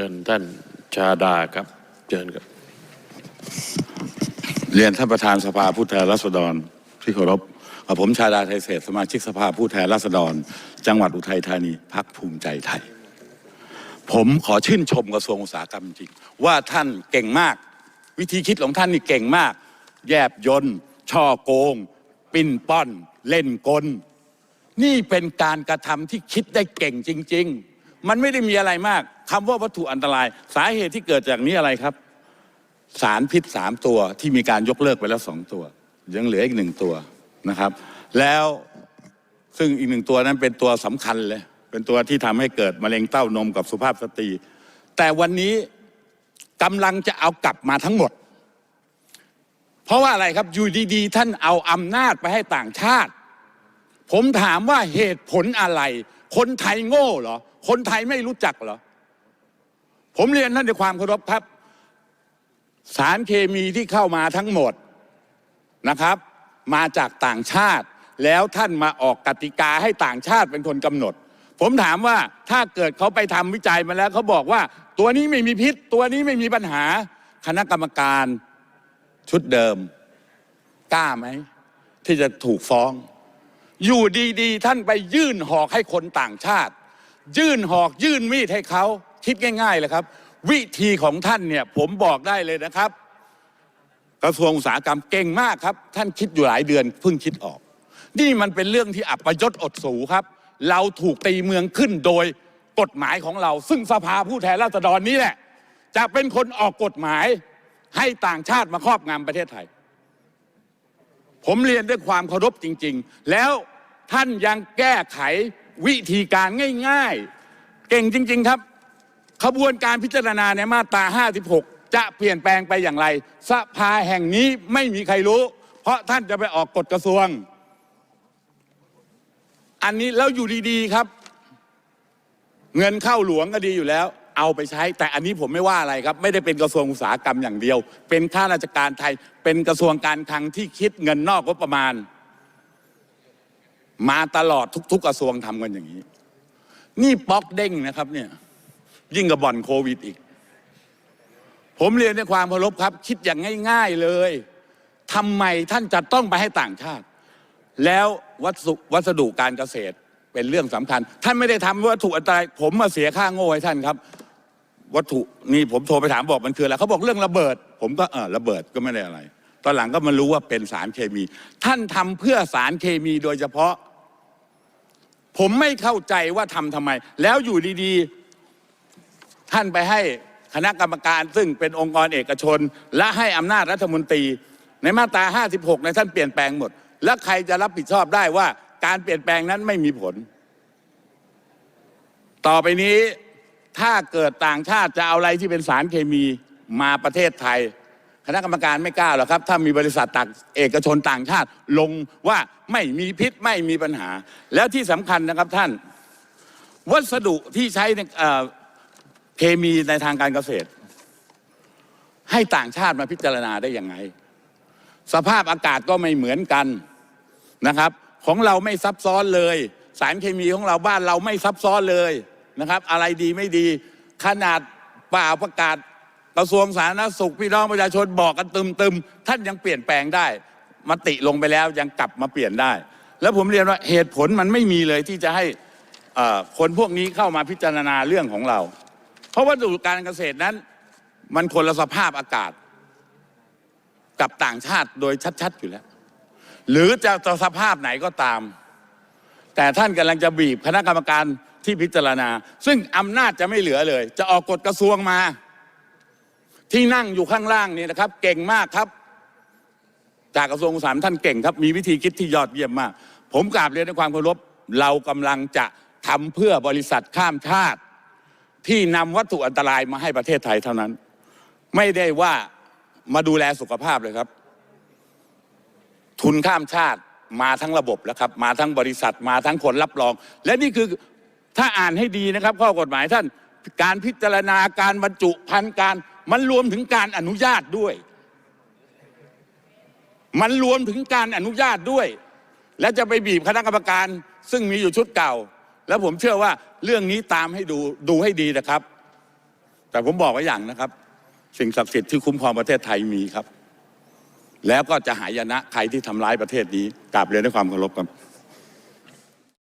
เชิญท่านชาดาครับเชิญครับ เรียนท่านประธานสภาผู้แทนราษฎรที่เคารพกับผมชาดาไทยเศษสมาชิกสภาผู้แทนราษฎร จังหวัดอุทัยธานีพักภูมิใจไทย ผมขอชื่นชมกระทรวงอุตสาหกรรมจริง ว่าท่านเก่งมาก วิธีคิดของท่านนี่เก่งมาก แยบยนต์ช่อโกง ปิ้นป้อน เล่นกล นี่เป็นการกระทำที่คิดได้เก่งจริง ๆ มันไม่ได้มีอะไรมากคำว่าวัตถุอันตราย สาเหตุที่เกิดจากนี้อะไรครับ สารพิษสามตัวที่มีการยกเลิกไปแล้วสองตัว ยังเหลืออีกหนึ่งตัวนะครับ แล้วซึ่งอีกหนึ่งตัวนั้นเป็นตัวสำคัญเลย เป็นตัวที่ทำให้เกิดมะเร็งเต้านมกับสุภาพสตรี แต่วันนี้กำลังจะเอากลับมาทั้งหมด เพราะว่าอะไรครับอยู่ดีๆ ท่านเอาอำนาจไปให้ต่างชาติ ผมถามว่าเหตุผลอะไร คนไทยโง่เหรอ คนไทยไม่รู้จักเหรอ ผมเรียนท่านด้วยความเคารพครับ สารเคมีที่เข้ามาทั้งหมดนะครับ มาจากต่างชาติ แล้วท่านมาออกกติกาให้ต่างชาติเป็นคนกำหนด ผมถามว่าถ้าเกิดเขาไปทำวิจัยมาแล้วเขาบอกว่า ตัวนี้ไม่มีพิษ ตัวนี้ไม่มีปัญหา คณะกรรมการชุดเดิม กล้าไหม ที่จะถูกฟ้อง อยู่ดีๆ ท่านไปยื่นหอกให้คนต่างชาติ ยื่นหอกยื่นมีดให้เขาคิดง่ายๆเลยครับ วิธีของท่านเนี่ยผมบอกได้เลยนะครับ กระทรวงอุตสาหกรรมเก่งมากครับ ท่านคิดอยู่หลายเดือนเพิ่งคิดออก นี่มันเป็นเรื่องที่อับประยศอดสูครับ เราถูกตีเมืองขึ้นโดยกฎหมายของเรา ซึ่งสภาผู้แทนราษฎรนี้แหละ จะเป็นคนออกกฎหมายให้ต่างชาติมาครอบงำประเทศไทย ผมเรียนด้วยความเคารพจริง ๆ แล้วท่านยังแก้ไขวิธีการง่ายๆ เก่งจริง ๆครับขบวนการพิจารณาในมาตรา 56 จะเปลี่ยนแปลงไปอย่างไร สภาแห่งนี้ไม่มีใครรู้ เพราะท่านจะไปออกกฎกระทรวง อันนี้แล้วอยู่ดีๆครับ เงินเข้าหลวงก็ดีอยู่แล้ว เอาไปใช้ แต่อันนี้ผมไม่ว่าอะไรครับ ไม่ได้เป็นกระทรวงอุตสาหกรรมอย่างเดียว เป็นข้าราชการไทย เป็นกระทรวงการคลังที่คิดเงินนอกงบประมาณ มาตลอดทุก ๆ กระทรวงทำกันอย่างนี้ นี่ป๊อกเด้งนะครับ เนี่ย ยิ่งกับบ่อนโควิดอีก ผมเรียนด้วยความเคารพครับ คิดอย่างง่าย ๆเลยทำไมท่านจะต้องไปให้ต่างชาติ แล้ววัสดุวัสดุการเกษตรเป็นเรื่องสำคัญ ท่านไม่ได้ทำวัตถุอันตรายผมมาเสียค่าโง่ให้ท่านครับ วัตถุนี่ผมโทรไปถามบอกมันคืออะไรเขาบอกเรื่องระเบิด ผมก็เออระเบิดก็ไม่ได้อะไร ตอนหลังก็มารู้ว่าเป็นสารเคมี ท่านทำเพื่อสารเคมีโดยเฉพาะ ผมไม่เข้าใจว่าทำทำไม แล้วอยู่ดีๆ ท่านไปให้คณะกรรมการซึ่งเป็นองค์กรเอกชน และให้อำนาจรัฐมนตรี ในมาตรา 56 ในท่านเปลี่ยนแปลงหมด แล้วใครจะรับผิดชอบได้ว่าการเปลี่ยนแปลงนั้นไม่มีผล ต่อไปนี้ ถ้าเกิดต่างชาติจะเอาอะไรที่เป็นสารเคมีมาประเทศไทย คณะกรรมการไม่กล้าหรอกครับ ถ้ามีบริษัทต่างเอกชนต่างชาติลงว่าไม่มีพิษไม่มีปัญหา แล้วที่สำคัญนะครับท่าน วัสดุที่ใช้ในเเคมีในทางการเกษตร ให้ต่างชาติมาพิจารณาได้ยังไง สภาพอากาศก็ไม่เหมือนกันนะครับ ของเราไม่ซับซ้อนเลย สารเคมีของเราบ้านเราไม่ซับซ้อนเลย นะครับ อะไรดีไม่ดี ขนาดป่าประกาศกระทรวงสาธารณสุขพี่น้องประชาชนบอกกันตึมๆท่านยังเปลี่ยนแปลงได้มติลงไปแล้วยังกลับมาเปลี่ยนได้ แล้วผมเรียนว่าเหตุผลมันไม่มีเลยที่จะให้คนพวกนี้เข้ามาพิจารณาเรื่องของเรา เพราะวัสดุการเกษตรนั้น มันคนละสภาพอากาศ กับต่างชาติโดยชัดๆอยู่แล้ว หรือจะสภาพไหนก็ตาม แต่ท่านกำลังจะบีบคณะกรรมการ ที่พิจารณา ซึ่งอำนาจจะไม่เหลือเลย จะออกกฎกระทรวงมา ที่นั่งอยู่ข้างล่างนี่นะครับ เก่งมากครับ จากกระทรวงอุตสาหกรรมท่านเก่งครับ มีวิธีคิดที่ยอดเยี่ยมมาก ผมกราบเรียนด้วยความเคารพเรากำลังจะทำเพื่อบริษัทข้ามชาติ ที่นำวัตถุอันตรายมาให้ประเทศไทยเท่านั้น ไม่ได้ว่ามาดูแลสุขภาพเลยครับ ทุนข้ามชาติมาทั้งระบบแล้วครับ มาทั้งบริษัทมาทั้งคนรับรอง และนี่คือ ถ้าอ่านให้ดีนะครับ ข้อกฎหมายท่านการพิจารณาการบรรจุพันธุ์การ มันรวมถึงการอนุญาตด้วย มันรวมถึงการอนุญาตด้วย และจะไปบีบคณะกรรมการ ซึ่งมีอยู่ชุดเก่า แล้วผมเชื่อว่าเรื่องนี้ตามให้ดูดูให้ดีนะครับ แต่ผมบอกไว้อย่างนะครับ สิ่งศักดิ์สิทธิ์ที่คุ้มครองประเทศไทยมีครับ แล้วก็จะหายนะใครที่ทำร้ายประเทศนี้กราบเรียนด้วยความเคารพครับ